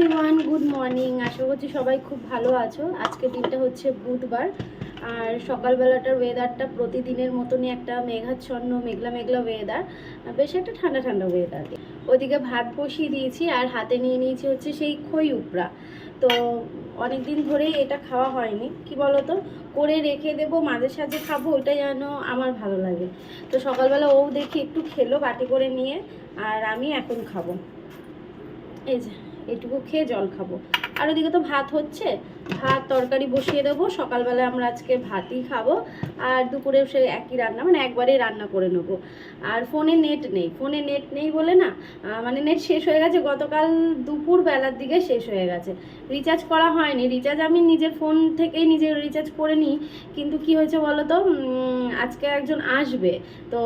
Everyone good morning আশা করছি সবাই খুব ভালো আছো। আজকে দিনটা হচ্ছে বুধবার। আর সকালবেলাটার ওয়েদারটা প্রতিদিনের মতনই একটা মেঘাচ্ছন্ন, মেঘলা মেঘলা ওয়েদার বেশ একটা ঠান্ডা ঠান্ডা ওয়েদার ওইদিকে ভাত বসিয়ে দিয়েছি আর হাতে নিয়ে নিয়েছি হচ্ছে সেই খই উপরা তো অনেক দিন ধরেই এটা খাওয়া হয়নি। কি বলতো? করে রেখে দেবো, মাঝে সাঝে খাব ওইটাই যেন আমার ভালো লাগে। তো সকালবেলা ও দেখি একটু খেলো বাটি করে নিয়ে, আর আমি এখন খাব। এই যে। এটুকু খেয়ে জল খাব। আর ওদিকে তো ভাত হচ্ছে, ভাত তরকারি বসিয়ে দেবো সকালবেলা আমরা আজকে ভাতই খাব, আর দুপুরে সে একই রান্না মানে একবারেই রান্না করে নেব। আর ফোনে নেট নেই, ফোনে নেট নেই বলে না মানে নেট শেষ হয়ে গেছে, গতকাল দুপুর বেলার দিকে শেষ হয়ে গেছে। রিচার্জ করা হয়নি রিচার্জ আমি নিজের ফোন থেকেই নিজের রিচার্জ করে নিই, কিন্তু কি হয়েছে বলো তো আজকে একজন আসবে, তো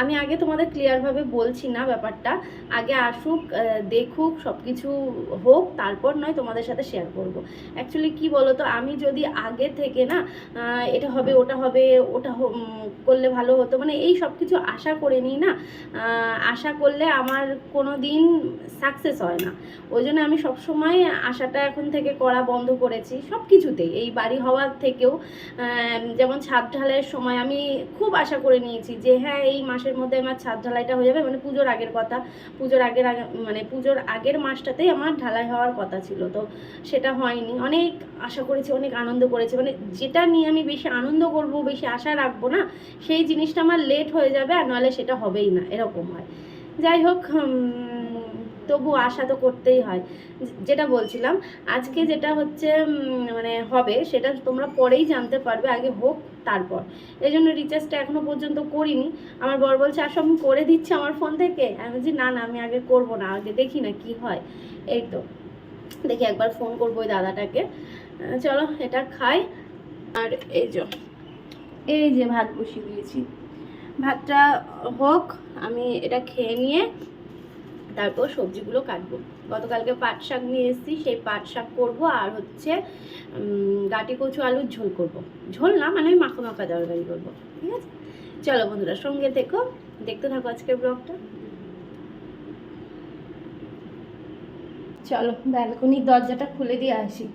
আমি আগে তোমাদের ক্লিয়ারভাবে বলছি না ব্যাপারটা। আগে আসুক দেখুক সব কিছু হোক, তারপর নয় তোমাদের সাথে শেয়ার করব। অ্যাকচুয়ালি কি বলো তো আমি যদি আগে থেকে না এটা হবে, ওটা হবে, ওটা করলে ভালো হতো। মানে এই সব কিছু আশা করে নিই না আশা করলে আমার কোনো দিন সাকসেস হয় না। ওই জন্য আমি সবসময় আশাটা এখন থেকে করা বন্ধ করেছি সব কিছুতেই এই বাড়ি হওয়ার থেকেও যেমন ছাদ ঢালাইয়ের সময় আমি খুব আশা করে নিয়েছি যে হ্যাঁ এই মাসের মধ্যে আমার ছাদ ঢালাইটা হয়ে যাবে। মানে পুজোর আগের কথা, পুজোর আগের আগে মানে পুজোর আগের মাসটাতেই আমার ঢালাই হওয়ার কথা ছিল। তো সেটা হয়নি। অনেক আশা করেছি, অনেক আনন্দ করেছি। মানে যেটা নিয়ে আমি বেশি আনন্দ করব, বেশি আশা রাখব না, সেই জিনিসটা আমার লেট হয়ে যাবে আর নাহলে সেটা হবেই না। এরকম হয়। যাই হোক তবু আশা তো করতেই হয়। যেটা বলছিলাম, আজকে যেটা হচ্ছে মানে হবে সেটা তোমরা পরেই জানতে পারবে, আগে হোক তারপর। এই জন্য রিচার্জটা এখনও পর্যন্ত করিনি। আমার বর বলছে, আসো, আমি করে দিচ্ছি আমার ফোন থেকে। আমি বলছি, না না, আমি আগে করব না, আগে দেখি না কি হয়। এই তো। দেখি একবার ফোন করব ওই দাদাটাকে। চলো, এটা খাই। আর এই যে এই যে ভাত বসিয়ে দিয়েছি। ভাতটা হোক, আমি এটা খেয়ে নিয়ে তারপর সবজিগুলো কাটবো। গতকালকে পাট শাক নিয়ে এসেছি, সেই পাট শাক করব আর হচ্ছে গাটি কচু আলুর ঝোল করব। ঝোল না মানে ওই মাখা মাখা তরকারি করব, ঠিক আছে? চলো বন্ধুরা, সঙ্গে থেকো, দেখতে থাকো আজকের ব্লগটা। চলো, ব্যালকনির দরজাটা খুলে দিয়ে আসি।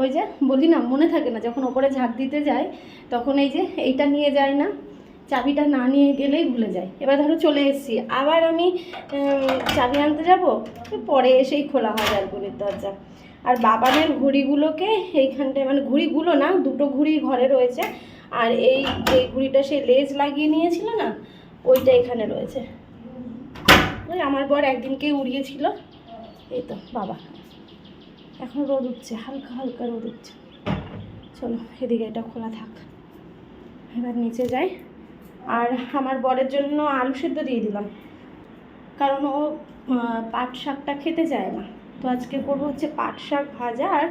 ওই যে, বলি না, মনে থাকে না, যখন ওপরে ঝাঁক দিতে যাই, তখন এই যে, এইটা নিয়ে যায় না। চাবিটা না নিয়ে গেলেই ভুলে যাই এবার ধরো চলে এসেছি। আবার আমি চাবি আনতে যাব? পরে এসেই খোলা হয় আর ব্যালকনির দরজা। আর বাবানের ঘুড়িগুলোকে এইখানটায় মানে ঘুড়িগুলো না, দুটো ঘুড়ি ঘরে রয়েছে। আর এই যে ঘুড়িটা সে লেজ লাগিয়ে নিয়েছিল না, ওইটা এখানে রয়েছে। ওই আমার বর একদিনকে উড়িয়েছিল? এই তো, বাবা। এখন রোদ উঠছে, হালকা হালকা রোদ উঠছে। চলো, এদিকে এটা খোলা থাক। এবার নিচে যাই। আর আমার বরের জন্য আলু সেদ্ধ দিয়ে দিলাম। কারণ ও পাট শাকটা খেতে চায় না। তো আজকে করব হচ্ছে পাট শাক ভাজা আর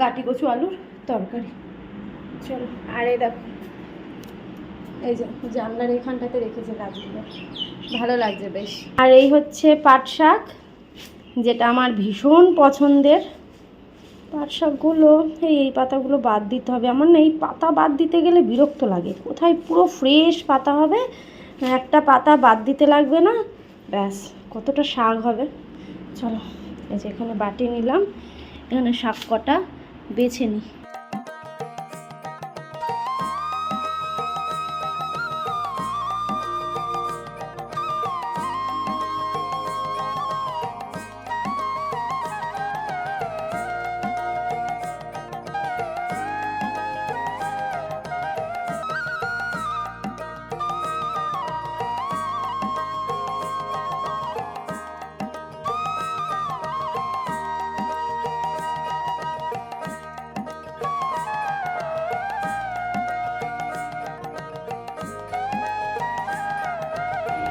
গাটি কচু আলুর তরকারি। চলো, আর এই দেখো, এই যে জানলার এখানটাতে রেখেছে গাছগুলো। ভালো লাগছে বেশ। আর এই হচ্ছে পাট শাক, যেটা আমার ভীষণ পছন্দের। পাট শাকগুলো এই এই পাতাগুলো বাদ দিতে হবে। আমার না এই পাতা বাদ দিতে গেলে বিরক্ত লাগে। কোথায় পুরো ফ্রেশ পাতা হবে? একটা পাতা বাদ দিতে লাগবে না? ব্যাস, কতটা শাক হবে? চলো, এই যে এখানে বাটি নিলাম। এখানে শাক কটা বেছে নিই।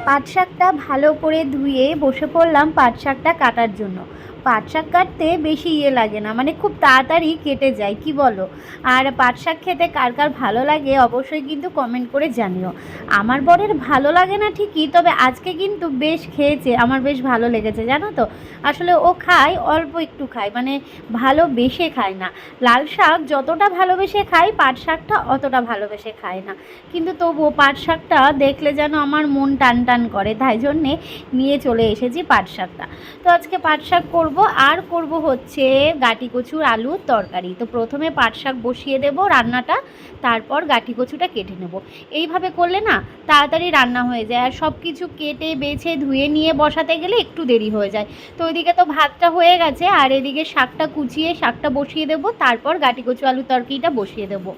পাট শাকটা ভালো করে ধুয়ে বসে পড়লাম পাট শাকটা কাটার জন্য। পাট শাক কাটতে বেশি ইয়ে লাগে না মানে খুব তাড়াতাড়ি কেটে যায়, কি বলো? আর পাট শাক খেতে কার কার ভালো লাগে অবশ্যই কিন্তু কমেন্ট করে জানিও। আমার বরের ভালো লাগে না ঠিকই, তবে আজকে কিন্তু বেশ খেয়েছে, আমার বেশ ভালো লেগেছে, জানো তো? আসলে ও খায়, অল্প একটু খায় মানে ভালোবেসে খায় না। লাল শাক যতটা ভালোবেসে খায় পাট শাকটা অতটা ভালোবেসে খায় না। কিন্তু তবুও পাট শাকটা দেখলে যেন আমার মন টান টান করে, তাই জন্যে নিয়ে চলে এসেছি পাট শাকটা তো আজকে পাট শাক করব করব, আর করব হচ্ছে গাটি কচুর আলুর তরকারি। তো প্রথমে পাট শাক বসিয়ে দেব রান্নাটা, তারপর গাটি কচুটা কেটে নেব। এইভাবে করলে না তাড়াতাড়ি রান্না হয়ে যায়। আর সব কিছু কেটে, বেছে, ধুয়ে, নিয়ে বসাতে গেলে একটু দেরি হয়ে যায়। তো ওইদিকে তো ভাতটা হয়ে গেছে, আর এদিকে শাকটা কুচিয়ে শাকটা বসিয়ে দেব, তারপর গাটি কচু আলুর তরকারিটা বসিয়ে দেবো।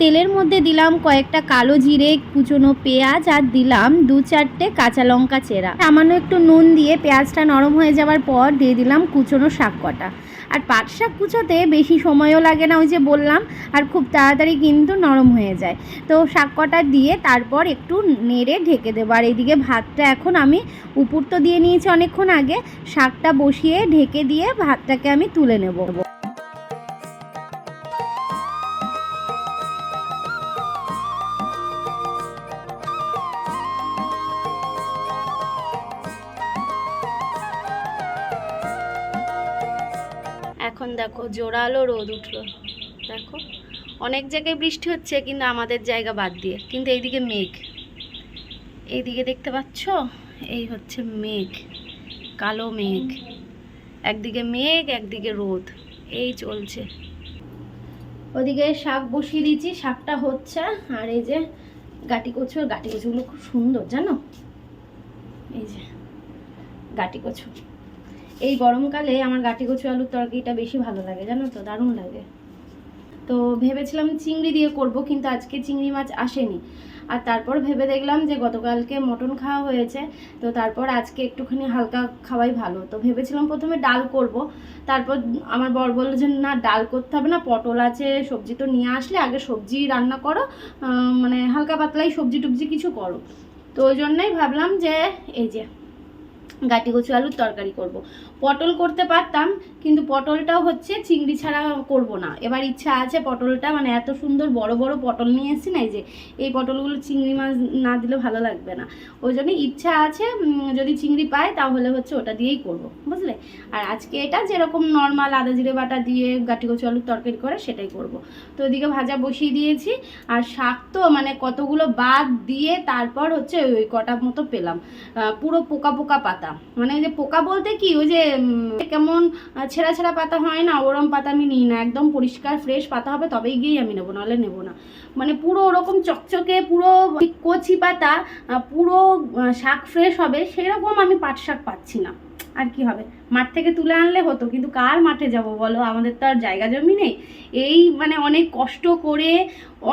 তেলের মধ্যে দিলাম কয়েকটা কালো জিরে, কুচনো পেঁয়াজ আর দিলাম দু চারটে কাঁচা লঙ্কা চেরা। সামান্য একটু নুন দিয়ে পেঁয়াজটা নরম হয়ে যাওয়ার পর দিয়ে দিলাম কুচনো শাক কটা। আর পাট শাক কুচোতে বেশি সময়ও লাগে না, ওই যে বললাম, আর খুব তাড়াতাড়ি কিন্তু নরম হয়ে যায়। তো শাক কটা দিয়ে তারপর একটু নেড়ে ঢেকে দেবো। আর এইদিকে ভাতটা এখন আমি উপর তো দিয়ে নিয়েছি অনেকক্ষণ আগে। শাকটা বসিয়ে ঢেকে দিয়ে ভাতটাকে আমি তুলে নেব। দেখো, জোরালো রোদ উঠল। দেখো, অনেক জায়গায় বৃষ্টি হচ্ছে, কিন্তু আমাদের জায়গা বাদ দিয়ে। কিন্তু এইদিকে মেঘ। এইদিকে দেখতে পাচ্ছ? এই হচ্ছে মেঘ, কালো মেঘ। একদিকে মেঘ, একদিকে রোদ। এই চলছে। ওদিকে শাক বসিয়ে দিয়েছি, শাকটা হচ্ছে, আর এই যে গাটি কচু গাটি কচুগুলো খুব সুন্দর, জানো? এই যে গাটি কচু এই গরমকালে আমার গাটি কচু আলুর তরকারিটা বেশি ভালো লাগে, জানো তো? দারুণ লাগে। তো ভেবেছিলাম চিংড়ি দিয়ে করব, কিন্তু আজকে চিংড়ি মাছ আসেনি। আর তারপর ভেবে দেখলাম যে গতকালকে মটন খাওয়া হয়েছে, তো তারপর আজকে একটুখানি হালকা খাওয়াই ভালো। তো ভেবেছিলাম প্রথমে ডাল করব, তারপর আমার বর বলল যে, না, ডাল করতে হবে না, পটল আছে, সবজি তো নিয়ে আসলে, আগে সবজি রান্না করো মানে হালকা পাতলাই সবজি টুবজি কিছু করো। তো ওই জন্যই ভাবলাম যে, এই যে গাটি কচু আলুর তরকারি করব। পটল করতে পারতাম, কিন্তু পটলটাও হচ্ছে চিংড়ি ছাড়া করব না। এবার ইচ্ছা আছে পটলটা মানে এত সুন্দর বড় বড় পটল নিয়ে এসেছি না যে এই পটলগুলো চিংড়ি মাছ না দিলে ভালো লাগবে না। ওই জন্য ইচ্ছা আছে যদি চিংড়ি পাই তাহলে হচ্ছে ওটা দিয়েই করব, বুঝলে? আর আজকে এটা যেরকম নর্মাল আদা জিরে বাটা দিয়ে গাটি কচু আলুর তরকারি করে সেটাই করব। তো ওদিকে ভাজা বসিয়ে দিয়েছি, আর শাক তো মানে কতগুলো বাদ দিয়ে তারপর হচ্ছে ওই কটা মতো পেলাম। পুরো পোকা পোকা পাতা। মানে ওই যে পোকা বলতে কি, ওই যে কেমন ছেঁড়া ছেঁড়া পাতা হয় না, ওরম পাতা আমি নিই না। একদম পরিষ্কার ফ্রেশ পাতা হবে, তবেই গিয়েই আমি নেব, নাহলে নেব না। মানে পুরো ওরকম চকচকে, পুরো কচি পাতা পুরো শাক ফ্রেশ হবে, সেরকম আমি পাট শাক পাচ্ছি না। আর কি হবে? মাঠ থেকে তুলে আনলে হতো, কিন্তু কার মাঠে যাব বলো? আমাদের তো আর জায়গা জমি নেই। এই মানে অনেক কষ্ট করে,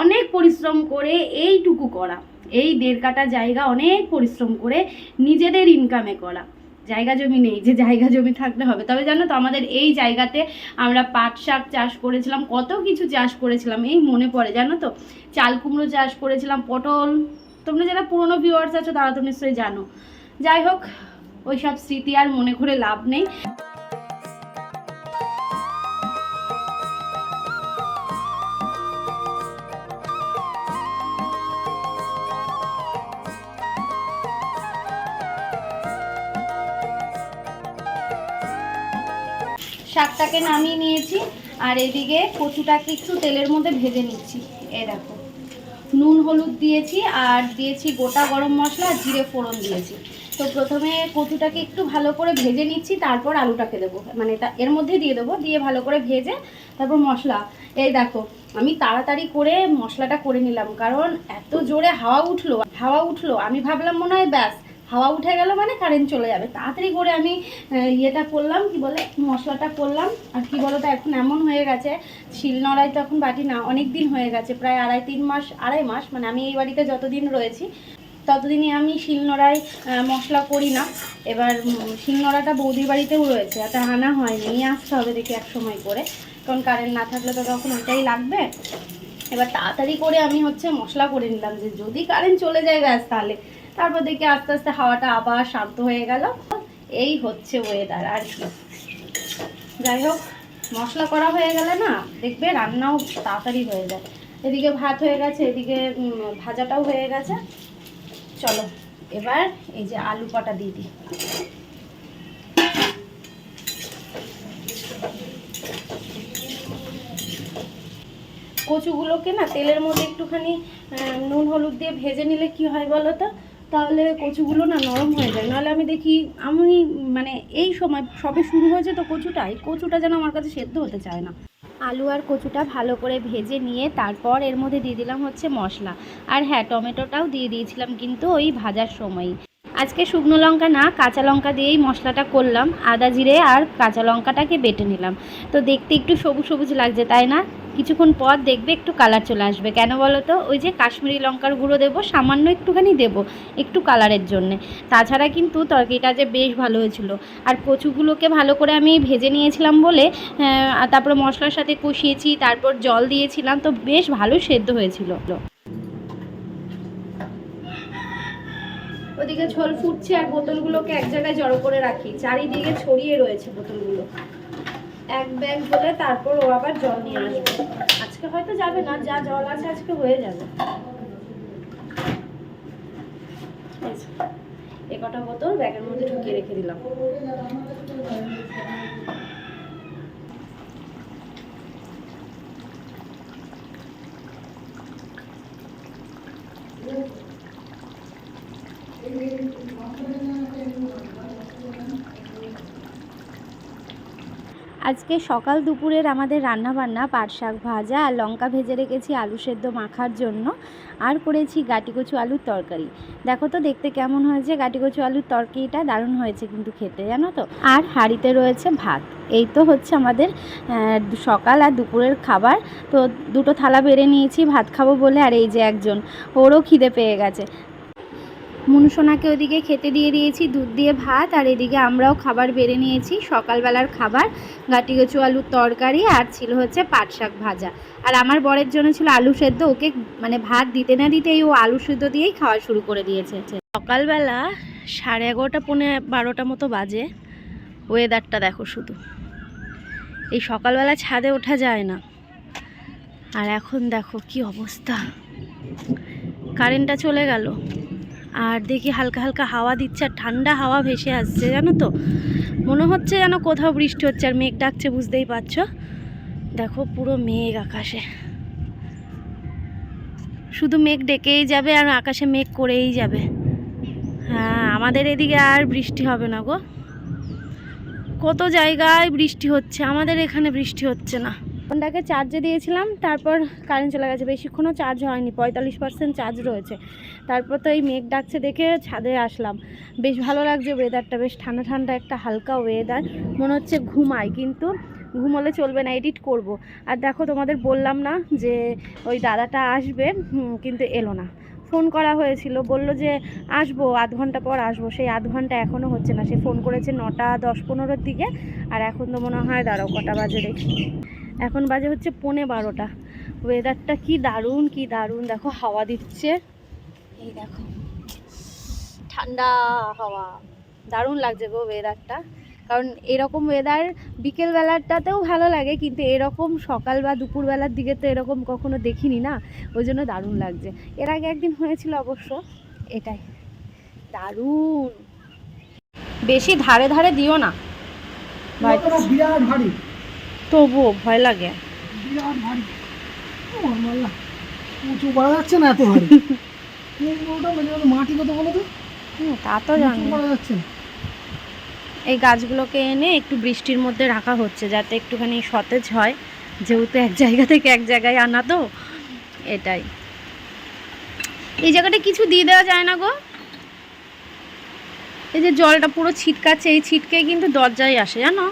অনেক পরিশ্রম করে এইটুকু করা। এই দেড় কাটা জায়গা অনেক পরিশ্রম করে নিজেদের ইনকামে করা। জায়গা জমি নেই, যে জায়গা জমি থাকতে হবে। তবে জানো তো, আমাদের এই জায়গাতে আমরা পাট শাক চাষ করেছিলাম, কত কিছু চাষ করেছিলাম, এই মনে পড়ে। জানো তো, চাল কুমড়ো চাষ করেছিলাম, পটল। তোমরা যারা পুরনো ভিউয়ার্স আছো, তারা তো নিশ্চয়ই জানো। যাই হোক ওই সব স্মৃতি আর মনে করে লাভ নেই। শাকটাকে নামিয়ে নিয়েছি। আর এদিকে কচুটাকে একটু তেলের মধ্যে ভেজে নিচ্ছি। এই দেখো। নুন, হলুদ দিয়েছি আর দিয়েছি গোটা গরম মশলা আর জিরে ফোড়ন দিয়েছি। তো প্রথমে কচুটাকে একটু ভালো করে ভেজে নিচ্ছি, তারপর আলুটাকে দেবো। মানে তা, এর মধ্যে দিয়ে দেবো, দিয়ে ভালো করে ভেজে তারপর মশলা। এই দেখো, আমি তাড়াতাড়ি করে মশলাটা করে নিলাম, কারণ এত জোরে হাওয়া উঠল হাওয়া উঠল। আমি ভাবলাম মনে হয় ব্যাস হাওয়া উঠে গেল মানে কারেন্ট চলে যাবে। তাড়াতাড়ি করে আমি ইয়েটা করলাম, কি বলে, মশলাটা করলাম। আর কি বলো তো এখন এমন হয়ে গেছে, শিলনোড়ায় তো এখন বাটি না অনেক দিন হয়ে গেছে, প্রায় আড়াই তিন মাস, আড়াই মাস মানে আমি এই বাড়িতে যতদিন রয়েছি, ততদিনই আমি শিলনোড়ায় মশলা করি না। এবার শিলনোড়াটা বৌদির বাড়িতেও রয়েছে এটা আনা হয়নি, নিয়ে আসতে হবে দেখি এক সময় করে। কারণ কারেন্ট না থাকলে তো তখন ওইটাই লাগবে। এবার তাড়াতাড়ি করে আমি হচ্ছে মশলা করে নিলাম, যে যদি কারেন্ট চলে যায় ব্যাস তাহলে। তারপর দেখি আস্তে আস্তে হাওয়াটা আবার শান্ত হয়ে গেল। এই হচ্ছে ওয়েদার আর কি। যাই হোক, মশলা করা হয়ে গেলে না, দেখবে রান্নাও তাড়াতাড়ি হয়ে যায়। এদিকে ভাত হয়ে গেছে, এদিকে ভাজাটাও হয়ে গেছে। চলো, এবার এই যে আলু পাটা দিয়ে দিই। কচুগুলোকে না, তেলের মধ্যে একটুখানি নুন, হলুদ দিয়ে ভেজে নিলে কি হয় বলো তো? তাহলে কচুগুলো না নরম হয়ে যায়। নাহলে আমি দেখি আমি মানে এই সময় সবে শুরু হয়েছে তো কচুটা এই কচুটা যেন আমার কাছে সেদ্ধ হতে চায় না। আলু আর কচুটা ভালো করে ভেজে নিয়ে তারপর এর মধ্যে দিয়ে দিলাম হচ্ছে মশলা। আর হ্যাঁ টমেটোটাও দিয়ে দিয়েছিলাম কিন্তু ওই ভাজার সময়ই। আজকে শুকনো লঙ্কা না, কাঁচা লঙ্কা দিয়েই মশলাটা করলাম। আদা জিরে আর কাঁচা লঙ্কাটাকে বেটে নিলাম। তো দেখতে একটু সবুজ সবুজ লাগছে, তাই না? কিছুক্ষণ পর দেখবে একটু কালার চলে আসবে। কেন বলো তো? ওই যে কাশ্মীরি লঙ্কার গুঁড়ো দেবো, সামান্য একটুখানি দেবো, একটু কালারের জন্যে। তাছাড়া কিন্তু তরকারিটা যে বেশ ভালো হয়েছিল। আর কচুগুলোকে ভালো করে আমি ভেজে নিয়েছিলাম বলে তারপরে মশলার সাথে কষিয়েছি, তারপর জল দিয়েছিলাম, তো বেশ ভালো সেদ্ধ হয়েছিল। ওদিকে ঝোল ফুটছে আর বোতলগুলোকে এক জায়গায় জড়ো করে রাখি। চারিদিকে ছড়িয়ে রয়েছে বোতলগুলো। এক ব্যাগ হলে তারপর ও আবার জল নিয়ে আসবে। আজকে হয়তো যাবে না, যা জল আছে আজকে হয়ে যাবে। এ কটা বোতল ব্যাগের মধ্যে ঢুকিয়ে রেখে দিলাম। আজকে সকাল দুপুরের আমাদের রান্না বান্না পাট শাক ভাজা আর লঙ্কা ভেজে রেখেছি আলু সেদ্ধ মাখার জন্য। আর করেছি গাটি কচু আলুর তরকারি। দেখো তো দেখতে কেমন হয়েছে গাটি কচু আলুর তরকারিটা? দারুণ হয়েছে কিন্তু খেতে, জানো তো? আর হাঁড়িতে রয়েছে ভাত। এই তো হচ্ছে আমাদের সকাল আর দুপুরের খাবার। তো দুটো থালা বেড়ে নিয়েছি, ভাত খাব বলে। আর এই যে একজন, ওরও খিদে পেয়ে গেছে। মুনুসোনাকে ওদিকে খেতে দিয়ে দিয়েছি, দুধ দিয়ে ভাত, আর এদিকে আমরাও খাবার বেড়ে নিয়েছি, সকালবেলার খাবার গাটি কচু আলুর তরকারি, আর ছিল হচ্ছে পাট শাক ভাজা। আর আমার বরের জন্য ছিল আলু সেদ্ধ, ওকে মানে ভাত দিতে না দিতেই ও আলু সেদ্ধ দিয়েই খাওয়া শুরু করে দিয়েছে। সকালবেলা সাড়ে এগারোটা, পৌনে বারোটা মতো বাজে ওয়েদারটা দেখো শুধু। এই সকালবেলা ছাদে ওঠা যায় না। আর এখন দেখো কি অবস্থা। কারেন্টটা চলে গেল। আর দেখি হালকা হালকা হাওয়া দিচ্ছে আর ঠান্ডা হাওয়া ভেসে আসছে, জানো তো? মনে হচ্ছে যেন কোথাও বৃষ্টি হচ্ছে আর মেঘ ডাকছে, বুঝতেই পারছ? দেখো পুরো মেঘ আকাশে। শুধু মেঘ ডেকেই যাবে আর আকাশে মেঘ করেই যাবে। হ্যাঁ আমাদের এদিকে আর বৃষ্টি হবে না গো। কত জায়গায় বৃষ্টি হচ্ছে? আমাদের এখানে বৃষ্টি হচ্ছে না। ফোনটাকে চার্জে দিয়েছিলাম, তারপর কারেন্ট চলে গেছে। বেশিক্ষণও চার্জ হয়নি, পঁয়তাল্লিশ পার্সেন্ট চার্জ রয়েছে। তারপর তো এই মেঘ ডাকছে দেখে ছাদে আসলাম। বেশ ভালো লাগছে ওয়েদারটা বেশ ঠান্ডা ঠান্ডা একটা হালকা ওয়েদার মনে হচ্ছে ঘুমাই, কিন্তু ঘুমোলে চলবে না এডিট করব। আর দেখো, তোমাদের বললাম না যে ওই দাদাটা আসবে কিন্তু এলো না। ফোন করা হয়েছিল, বলল যে আসব, আধ ঘণ্টা পর আসব। সেই আধ ঘণ্টা এখনও হচ্ছে না। সে ফোন করেছে নটা দশ পনেরোর দিকে, আর এখন তো মনে হয় দাঁড়াও, কটা বাজে দেখি। এখন বাজে হচ্ছে পনে বারোটা। ওয়েদারটা কি দারুণ কি দারুণ। দেখো, হাওয়া দিচ্ছে। এই দেখো, ঠান্ডা হাওয়া। দারুণ লাগছে গো ওয়েদারটা কারণ এরকম ওয়েদার বিকেলবেলাটাতেও ভালো লাগে, কিন্তু এরকম সকাল বা দুপুরবেলার দিকে তো এরকম কখনো দেখিনি না। ওই জন্য দারুণ লাগছে। এর আগে একদিন হয়েছিল অবশ্য, এটাই। দারুণ। বেশি ধারে ধারে দিও না, বিরাট ভারী। তবুও ভয় লাগে। বিরাট ভারী। উঁচু করা যাচ্ছে না এত ভারী? এই ওটা ওটা মাটি কত বলো তো? তা তো জানি। যাচ্ছে। এই গাছগুলোকে এনে একটু বৃষ্টির মধ্যে রাখা হচ্ছে যাতে একটুখানি সতেজ হয়। যেহেতু এক জায়গা থেকে এক জায়গায় আনা তো এটাই। এই জায়গাটা কিছু দিয়ে দেওয়া যায় না গো। এই যে জলটা পুরো ছিটকাচ্ছে এই ছিটকে কিন্তু দরজায় আসে জানো?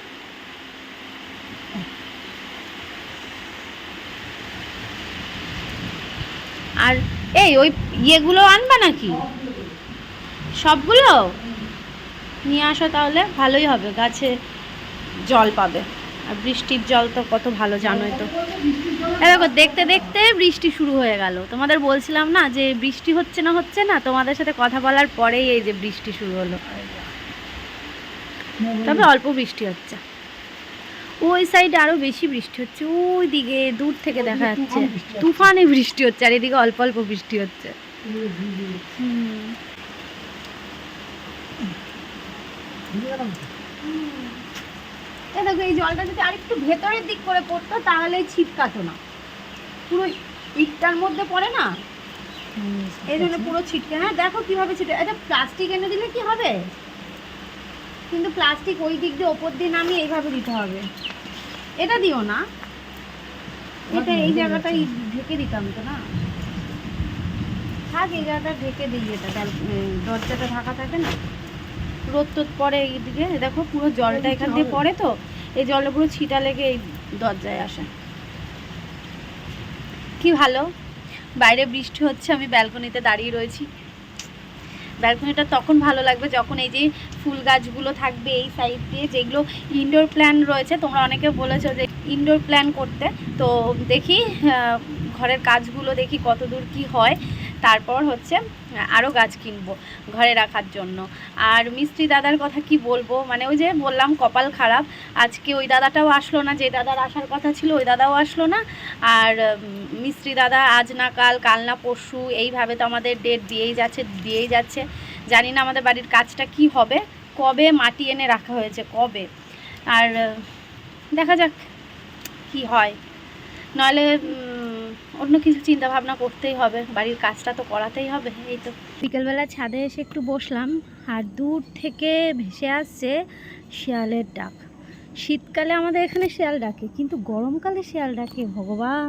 আর এই, ওই ইয়েগুলো আনবা নাকি? সবগুলো? নিয়ে আসো তাহলে, ভালোই হবে, গাছে জল পাবে। আর বৃষ্টির জল তো কত ভালো জানোই তো। দেখো, দেখতে দেখতে বৃষ্টি শুরু হয়ে গেল। তোমাদের বলছিলাম না যে বৃষ্টি হচ্ছে না হচ্ছে না, তোমাদের সাথে কথা বলার পরেই এই যে বৃষ্টি শুরু হলো। তবে অল্প বৃষ্টি হচ্ছে। ওই সাইডে আরও বেশি বৃষ্টি হচ্ছে। ওই দিকে দূর থেকে দেখা যাচ্ছে। তুফানে বৃষ্টি হচ্ছে। আর এদিকে অল্প অল্প বৃষ্টি হচ্ছে। এই দেখো এই জলটা যদি আরেকটু ভেতরের দিক করে পড়তো তাহলে ছিটকাতো না। পুরো ইটটার মধ্যে পড়ে না? এই জন্য পুরো ছিটকে হ্যাঁ দেখো কীভাবে ছিটে এটা প্লাস্টিক এনে দিলে কি হবে? কিন্তু প্লাস্টিক ওই দিক দিয়ে ওপর দিয়ে নামিয়ে এইভাবে দিতে হবে। এটা দিও না। এটা এই জায়গাটাই ঢেকে দিতাম তো না। থাক এই জায়গাটা ঢেকে দিই এটা। দরজাটা ঢাকা থাকে না? রোদ টোদ পরে এইদিকে। দেখো পুরো জলটা এখান দিয়ে পড়ে তো। এই জলটা পুরো ছিটা লেগে এই দরজায় আসে। কি ভালো? বাইরে বৃষ্টি হচ্ছে আমি ব্যালকনিতে দাঁড়িয়ে রয়েছি। ব্যালকনিটা তখন ভালো লাগবে। যখন এই যে ফুল গাছগুলো থাকবে এই সাইড দিয়ে, যেগুলো ইনডোর প্ল্যান রয়েছে, তোমরা অনেকে বলেছ যে ইনডোর প্ল্যান করতে। তো দেখি ঘরের কাজগুলো দেখি কত দূর কী হয়। তারপর হচ্ছে আরও গাছ কিনবো ঘরে রাখার জন্য। আর মিস্ত্রি দাদার কথা কি বলব? মানে ওই যে বললাম, কপাল খারাপ। আজকে ওই দাদাটাও আসলো না, যে দাদার আসার কথা ছিল ওই দাদাও আসলো না। আর মিস্ত্রি দাদা আজ না কাল কাল না পরশু, এইভাবে তো আমাদের ডেট দিয়েই যাচ্ছে দিয়েই যাচ্ছে। জানি না আমাদের বাড়ির কাজটা কি হবে, কবে মাটি এনে রাখা হয়েছে, কবে? আর, দেখা যাক কি হয়। নইলে অন্য কিছু চিন্তা ভাবনা করতেই হবে, বাড়ির কাজটা তো করাতেই হবে, এই তো। বিকেলবেলা ছাদে এসে একটু বসলাম, আর দূর থেকে ভেসে আসছে শিয়ালের ডাক। শীতকালে আমাদের এখানে শিয়াল ডাকে, কিন্তু গরমকালে শিয়াল ডাকে, ভগবান,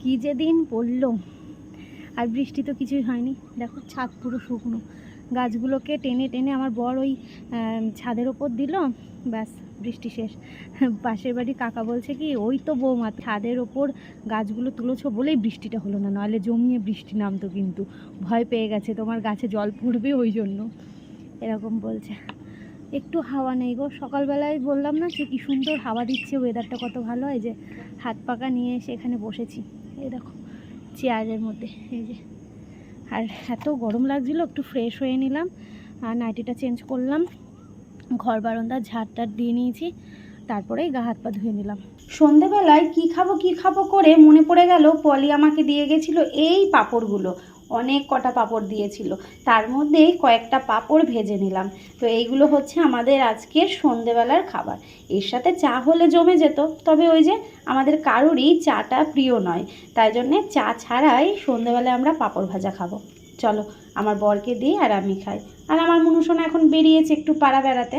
কী যে দিন পড়ল। আর বৃষ্টি তো কিছুই হয়নি, দেখো ছাদ পুরো শুকনো। গাছগুলোকে টেনে টেনে আমার বর ওই ছাদের ওপর দিল, ব্যাস। বৃষ্টি শেষ। পাশের বাড়ি কাকা বলছে কি, ওই তো বৌমা, ছাদের ওপর গাছগুলো তুলেছো বলেই বৃষ্টিটা হলো না, নাহলে জমিয়ে বৃষ্টি নামতো কিন্তু। ভয় পেয়ে গেছে, তোমার গাছে জল পড়বে ওই জন্য। এরকম বলছে। একটু হাওয়া নেই গো। সকালবেলায় বললাম না যে, কি সুন্দর হাওয়া দিচ্ছে ওয়েদারটা কত ভালো হয় যে হাত পাকা নিয়ে এসে এখানে বসেছি। এই দেখো, চেয়ারের মধ্যে, এই যে। আর এত গরম লাগছিল, একটু ফ্রেশ হয়ে নিলাম। আর নাইটিটা চেঞ্জ করলাম। ঘর বারান্দা ঝাড় দিয়ে নিয়েছি, তারপরেই গা হাত পা ধুয়ে নিলাম। সন্ধেবেলায় কি খাব কি খাব করে মনে পড়ে গেল, পলি আমাকে দিয়ে গেছিল এই পাঁপড়গুলো, অনেক কটা পাঁপড় দিয়েছিল। তার মধ্যে কয়েকটা পাঁপড় ভেজে নিলাম। তো এইগুলো হচ্ছে আমাদের আজকের সন্ধেবেলার খাবার। এর সাথে চা হলে জমে যেত, তবে ওই যে আমাদের কারোরই চাটা প্রিয় নয়। তাই জন্যে চা ছাড়াই সন্ধেবেলায় আমরা পাঁপড় ভাজা খাব। চলো, আমার বরকে দিই আর আমি খাই। আর আমার মনুষণা এখন বেরিয়েছে একটু পাড়া বেড়াতে।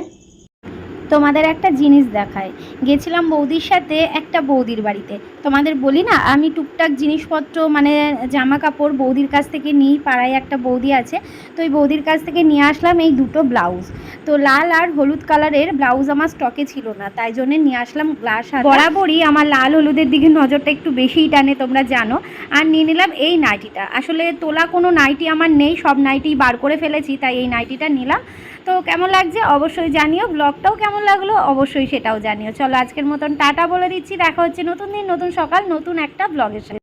তোমাদের একটা জিনিস দেখায় গেছিলাম বৌদির সাথে একটা বৌদির বাড়িতে। তোমাদের বলি না, আমি টুকটাক জিনিসপত্র মানে জামা কাপড় বৌদির কাছ থেকে নিই, পাড়ায় একটা বৌদি আছে। তো ওই বৌদির কাছ থেকে নিয়ে আসলাম এই দুটো ব্লাউজ। তো লাল আর হলুদ কালারের ব্লাউজ আমার স্টকে ছিল না, তাই জন্যে নিয়ে আসলাম গ্লাস আর বরাবরই আমার লাল হলুদের দিকে নজরটা একটু বেশিই টানে, তোমরা জানো। আর নিয়ে নিলাম এই নাইটিটা আসলে তোলা কোনো নাইটি আমার নেই, সব নাইটি বার করে ফেলেছি, তাই এই নাইটিটা নিলাম। তো কেমন লাগছে অবশ্যই জানিও। ব্লগটাও কেমন লাগল অবশ্যই সেটাও জানিও। চলো আজকের মতন টাটা বলে দিচ্ছি। দেখা হচ্ছে নতুন দিন, নতুন সকাল, নতুন একটা ব্লগের সাথে